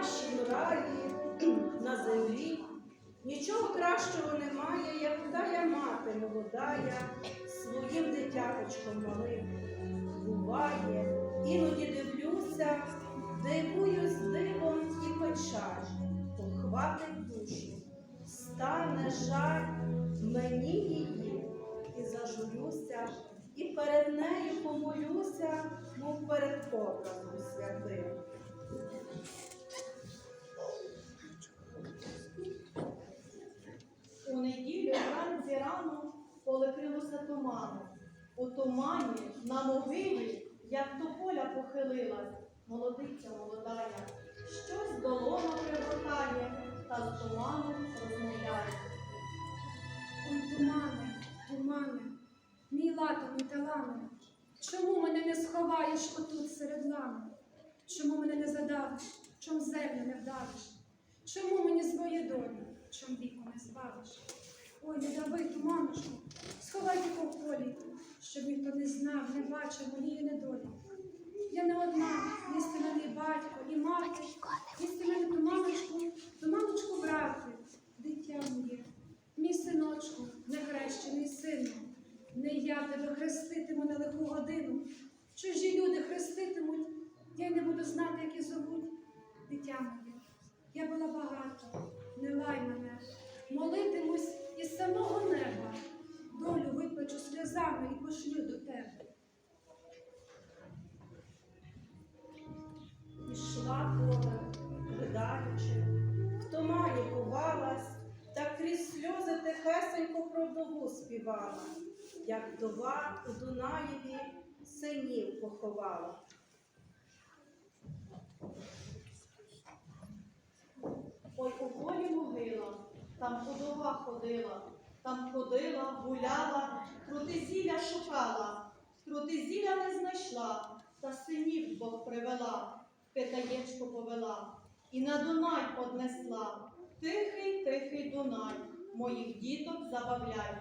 нашім раї на землі нічого кращого немає, як тая мати молодая своїм дитяточком малим. Буває, іноді дивлюся, дивуюсь дивом і печаль, похватить душу, стане жаль мені її, і зажурюся, і перед нею помолюся, мов перед образом святим. Туманом. У тумані на могилі, як тополя похилилась, молодиця молодая, щось долону пригортає та з туманом розмовляє. Ой, тумане, тумане, мій латаний талане, чому мене не сховаєш отут серед лани? Чому мене не задавиш, чом землю не вдавиш? Чому мені своє долі, чом віку не збавиш? Ой, не дави, туманочку, сховайте в полі, щоб ніхто не знав, не бачив моєї недолі. Я не одна, місце мене батько, і мати, місце мене туманочку, туманочку брати, дитя моє. Мій синочку, нехрещений сину, не я тебе хреститиму на лиху годину. Чужі люди хреститимуть, я й не буду знати, як і зовуть. Дитя моє, я була багата, не лай мене, молитимусь із самого неба, долю виплачу сльозами і пошлю до тебе. Ішла поле, ридаючи, в тумані ховалась, та крізь сльози тихесенько про вдову співала, як вдова у Дунаєві синів поховала. Ой, у полі могила, там ходова ходила, там ходила, гуляла, крутизілля шукала, крутизілля не знайшла, та синів Бог привела, питаєчко повела, і на Дунай однесла. Тихий, тихий Дунай, моїх діток забавляй.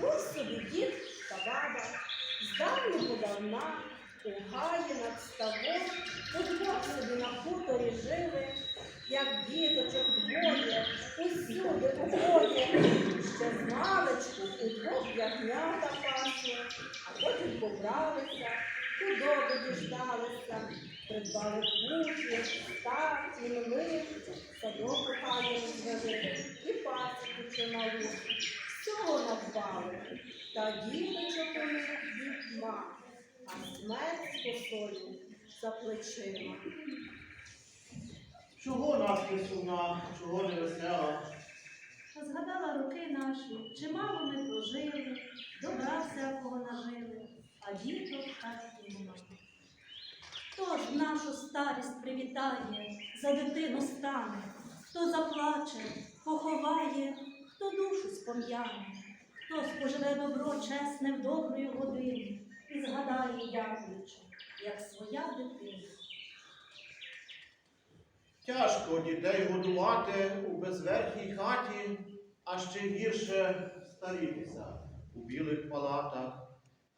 Був собі дід та баба, з давнього давна, у гаї над ставом, удвох собі на хуторі жили, як діточок двоє, усюди обоє, ще з маличку удвох ягнята пасли, а потім побралися, худоби діждалися, придбали кухні, став і млин, садок у хані розвели, і пасіку чималу. Всього надбали, та діточок у них дітьма, а смерть косою за плечима. Чого нас не сумна, чого не весела? Згадала роки наші, чимало ми прожили, добра всякого нажили, а діток так і нема. Хто ж нашу старість привітає, за дитину стане, хто заплаче, поховає, хто душу спом'яне, хто споживе добро чесне в доброї години і згадає, дякуючи, як своя дитина. Тяжко дітей годувати у безверхній хаті, а ще гірше старітися у білих палатах,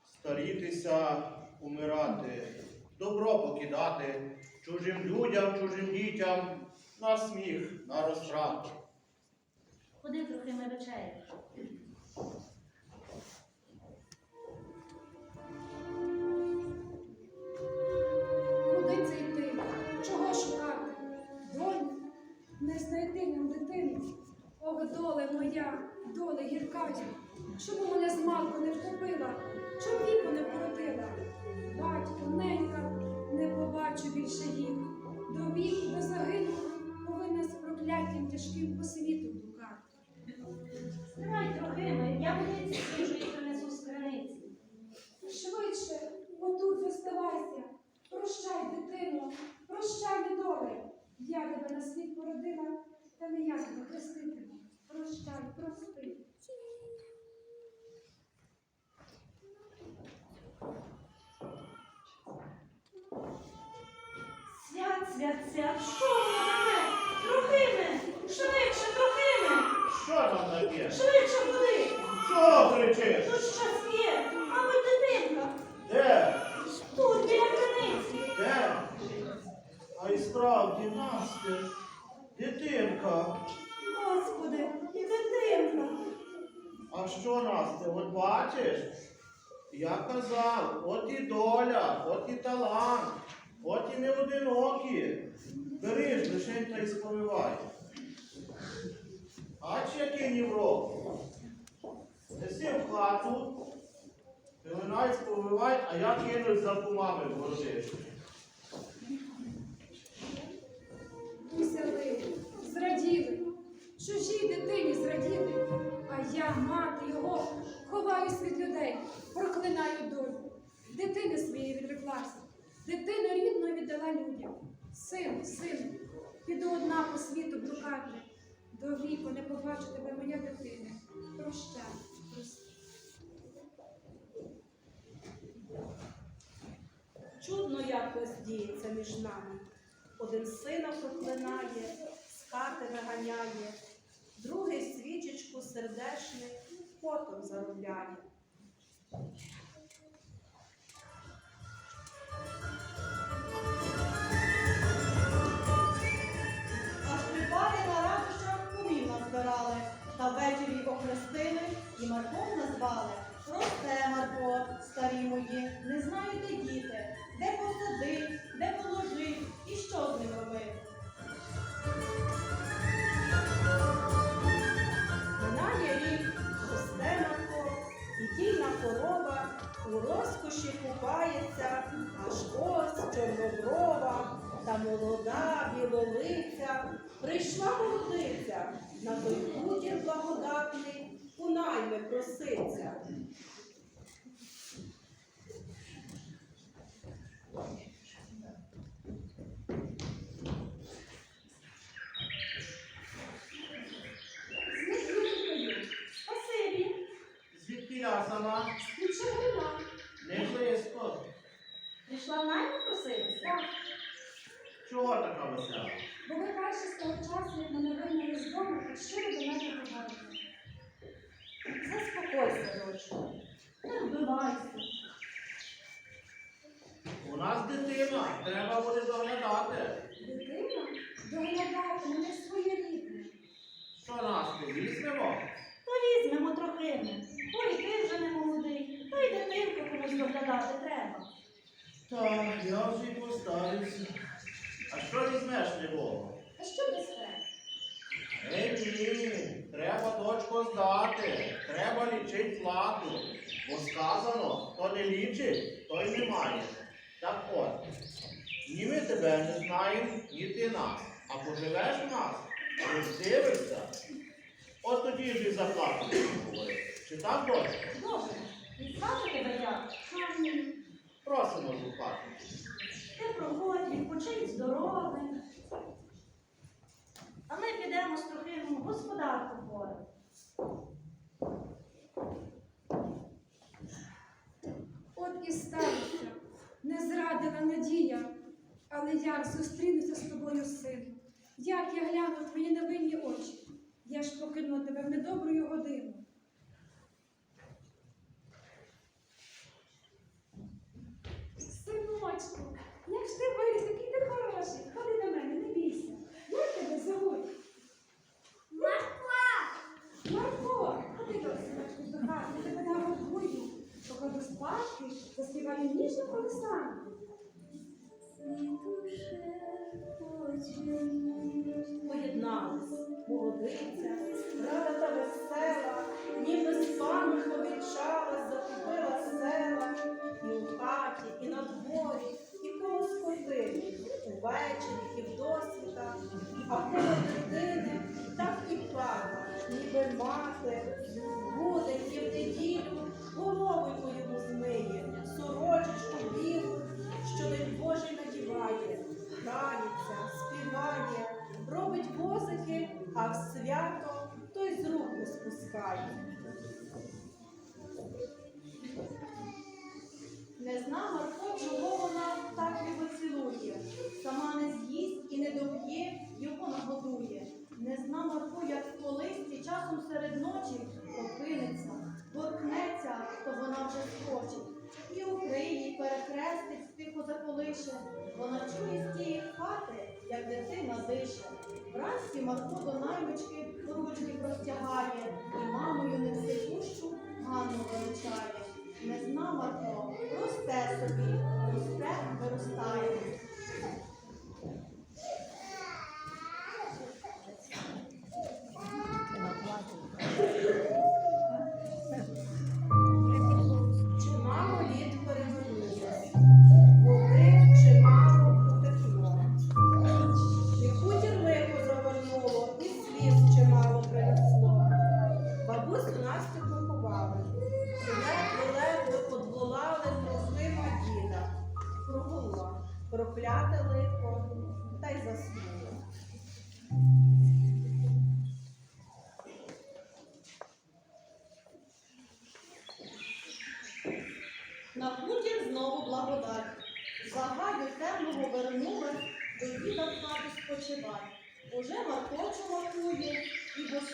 старітися, умирати, добро покидати чужим людям, чужим дітям на сміх, на розтрату. Ходи трохи ми вечері. Чому мене з малку не втопила? Чому віку не вкоротила? Батько, ненька, не побачу більше їх. До віку, до загину повинна з прокляттям тяжким по світу блукати. Стривай трохи, я водиці свіжої принесу з криниці. Швидше, отут зоставайся. Прощай, дитино, прощай, недоле. Я тебе на світ породила, та не я тебе хреститиму. Прощай, прости. святця. Що воно таке? Трохиме! Швидше, трохиме! Що там таке? Швидше ходи! Чого кричиш? Тут щось є, мабуть, дитинка. Де? Тут, біля криниці. Де? А й справді, Настя, дитинка. Господи, і дитинка. А що, Настя, от бачиш? Я казав, от і доля, от і талант от і не одинокі. Бери ж лишень та й сповивай. Ач який ніврок. Неси в хату, пилинай, сповивай, а я кинусь за кумами в городище. Взяли, зраділи, чужій дитині зраділи, а я, мати його, ховаюсь від людей, проклинаю долю. Дитини своєї відреклася, дитину рідну віддала людям. Сину, сину, піду одна по світу блукати. До віку не побачу тебе, моя дитина. Прощай, прости. Чудно якось діється між нами. Один сина проклинає, з хати виганяє, другий свічечку сердешний потом заробляє. Молода білолиця. Прийшла молодиця, на той хутір благодатний у найми проситься. Сама? нічого нема. Не близько. Прийшла в найми проситися? Так, Чого така весела? бо ви перше з того часу, як мене вийняли з дому, так ви до мене говорите. Заспокойся, дочко. Не вбивайся. У нас дитина, треба буде доглядати. Дитина доглядати мене ж своє рідне. Що нас не візьмемо? То візьмемо трохи. Ой, ти вже не молодий. Та й дитинку комусь доглядати треба. Так, я вже й поставився. А що візьмеш любого? А що дасте? Ей ні, треба дочку здати, треба лічить плату. Бо сказано, хто не лічить, той не має. Так от, ні ми тебе не знаємо, ні ти нас. А поживеш в нас, роздивишся. От тоді ж і за плату. Чи так, дочко? Добре, відзвати тебе? Хамі. Просимо в хату. Ти проходь, відпочинь з. А ми підемо з Трохимом господарку поряд. І сталося. Не зрадила надія. Але як зустрінуся з тобою, син? Як я гляну в твої невинні очі? Я ж покину тебе в недобрую годину. Синочку, як ж ти виріс, який ти хороший. Ходи до мене, не бійся. Як тебе зовуть? Марко! Марко! Ходи до синочку до хати, я тебе нагодую. Покладу спадки, заспіваю ніжну колесанку. Поєдналась молодиця, рада та весела, ніби з спану повічалась, закупила села, і у хаті, і на дворі, і коло сходили, увечері, і в досвіта, а коло дитини так і пара, ніби мати, з не зна Марко, чого вона так його цілує. Сама не з'їсть і не доб'є, його нагодує. Не зна Марко, як в колисці часом серед ночі прокинеться, торкнеться, то вона вже скочить. І укриє, і перехрестить, тихо заколише. Вона чує з тієї хати, як дитина дише. Вранці Марко до наймички ручки простягає, і мамою невсипущу Ганну величає. Не зна Марко,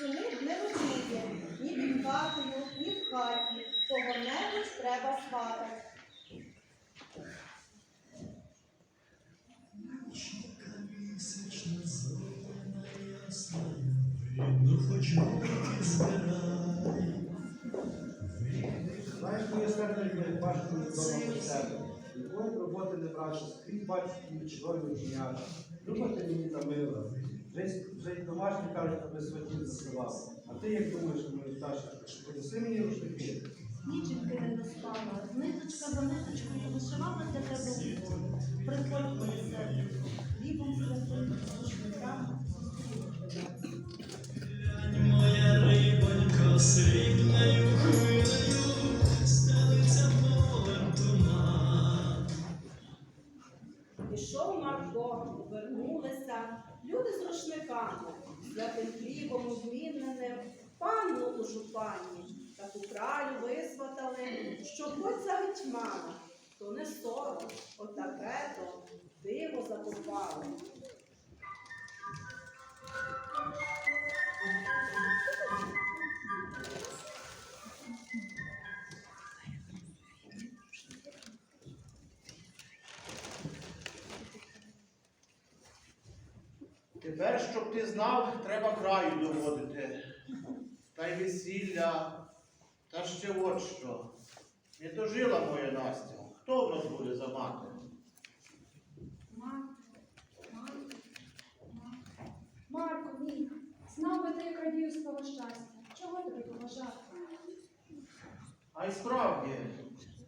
босони не ночує, ні під хатою, ні в хаті. Кого-небудь треба сватать. Видно, хоч руки збирай. Знаєш, моє серце як бачити вдома про себе. Ніколи роботи не брати, скрізь бачити мені чорні оченята. Люба ти мені та мила. Вже, й- домашні кажуть, аби сватів засилав. А ти як думаєш, мою Таша, принеси мені рушники? Ніченьки не доспала, ниточка за ниточкою вишивала для тебе укол. Приходь моє серце, хлібом святим. Моя рибонько з рушниками, святим хлібом зміненим, панну у жупані, таку кралю висватали, що хоч за гетьмана, то не сором, отаке то диво закопали. Тепер, щоб ти знав, треба краю доводити. Та й весілля. Та ще от що. Не дожила моя Настя. Хто в нас буде за мати? Мати, мати, мати. Марко, мій, знав би ти, як радію з того щастя. Чого тобі поважати? А й справді,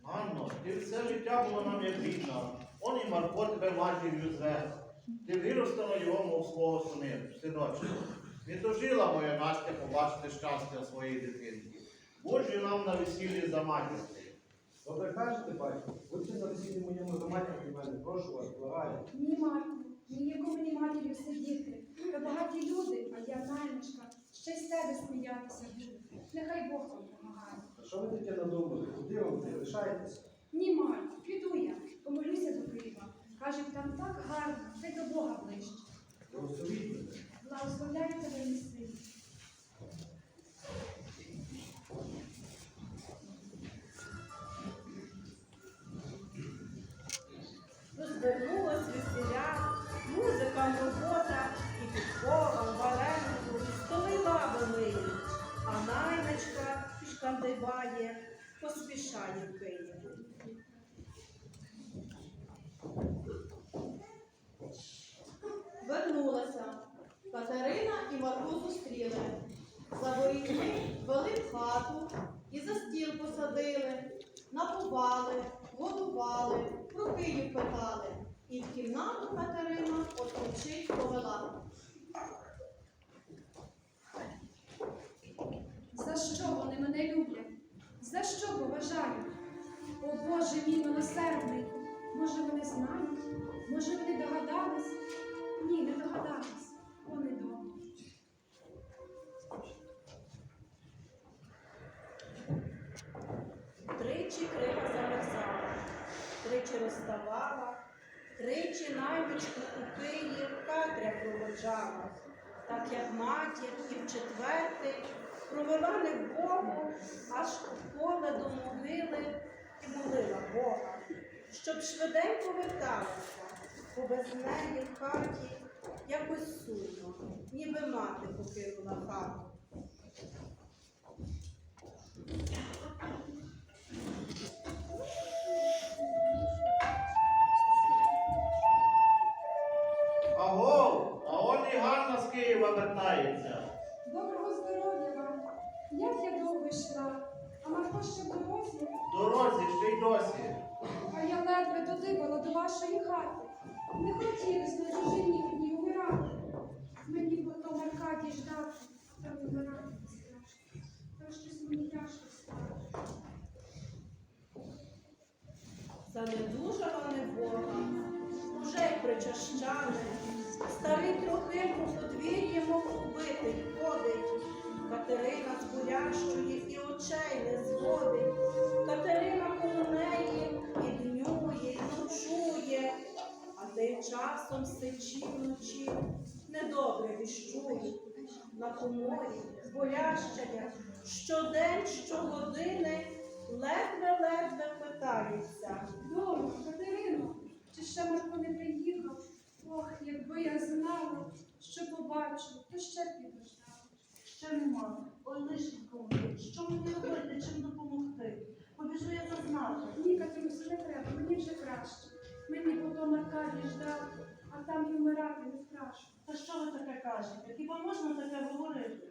Анно, ти все життя була нам як рідна. Он і Марко тебе матір'ю зве. Ти виростила його, мов свого синочка. Не дожила моя Настя побачити щастя своєї дитинки. Боже нам на весіллі за матір. Добре кажете, батько, будьте на весіллі моєму заматі від мене, прошу вас, благаю. Ні, Марко, ніяку мені матір'ю сидіти. Ви багаті люди, а я наймичка. Ще й з тебе сміятися буду. Нехай Бог вам допомагає. А що ви таке надумали? Куди вам ти? Лишайтеся. Ні, Марко, піду я, помолюся до Києва. Кажуть, там так гарно, хай до Бога ближче. Благословляю тебе, мій За вели в хату і за стіл посадили, напували, годували, про Київ питали. І в кімнату Катерина оточить повела. За що вони мене люблять? За що поважають? О Боже мій милосердний! Може, вони знають? Може, вони догадались? Ні, не догадались. Вони добрі. Тричі крива замерзала, тричі розставала, тричі наймичку у Київ Катря проводжала, так як матір і в четвертий провела не Богу, аж у поле до могили і молила Бога, щоб швиденько верталася, бо без неї в хаті якось сумно, ніби мати покинула хату. Ганна Києва вертається. Доброго здоров'я вам! Як я довго йшла, а Марко ще в дорозі, В дорозі ще й досі. а я ледве додибала до вашої хати. Не хотілося на чужині мені умирати. Мені потом Аркадій ждати, та вмирати не страшно. Та щось мені тяжко стало. Занедужала Бога, уже й причащали, старий трохим по подвір'ї, мов убитий, ходить. Катерина з бурящої і очей не зводить. Катерина коло неї і днює, і ночує, а тим часом сичі вночі недобре віщує. На коморі болящая, щодень, щогодини, ледве-ледве питаються. Дома, Катерино, чи ще Марко не приїхав? Ох, якби я знала, що побачу, то ще підождала. Ще нема. Ой, лишенько, що мені робити, чим допомогти? Побіжу я зазнати. Ні, Катрусю, не треба, мені вже краще. Мені потім Аркадій ждав, а там і вмирати не страшно. Та що ви таке кажете? Хіба можна таке говорити?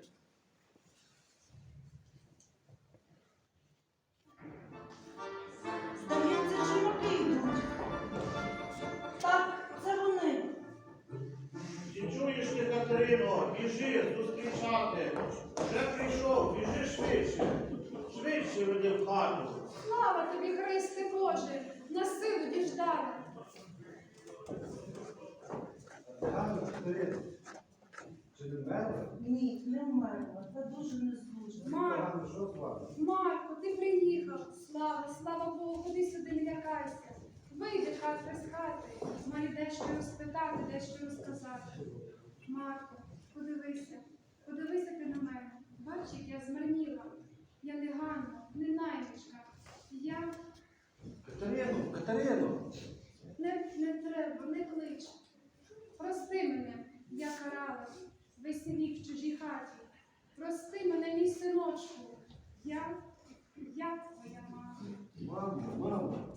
Здається, Катерино, біжи зустрічати. Вже прийшов, біжи швидше. Швидше веди в хату. Слава тобі, Христе Боже, на силу. Ганна Катерина, чи не вмерла? Ні, не вмерла. Та дуже нездужа. Мар. Ганна, що з вами? Марко, ти приїхав. Слава, слава Богу, ходи сюди, не лякайся. Вийди хатка з хати. Маю дещо розпитати, дещо розказати. Марко, подивися, подивися ти на мене. Бач, як я змарніла. Я не Ганна, не наймичка. Я Катерину, Катерину! не, не треба, не клич. Прости мене, я карала весь в чужій хаті. Прости мене, мій синочку. Я, я твоя мама. Мамо, мамо,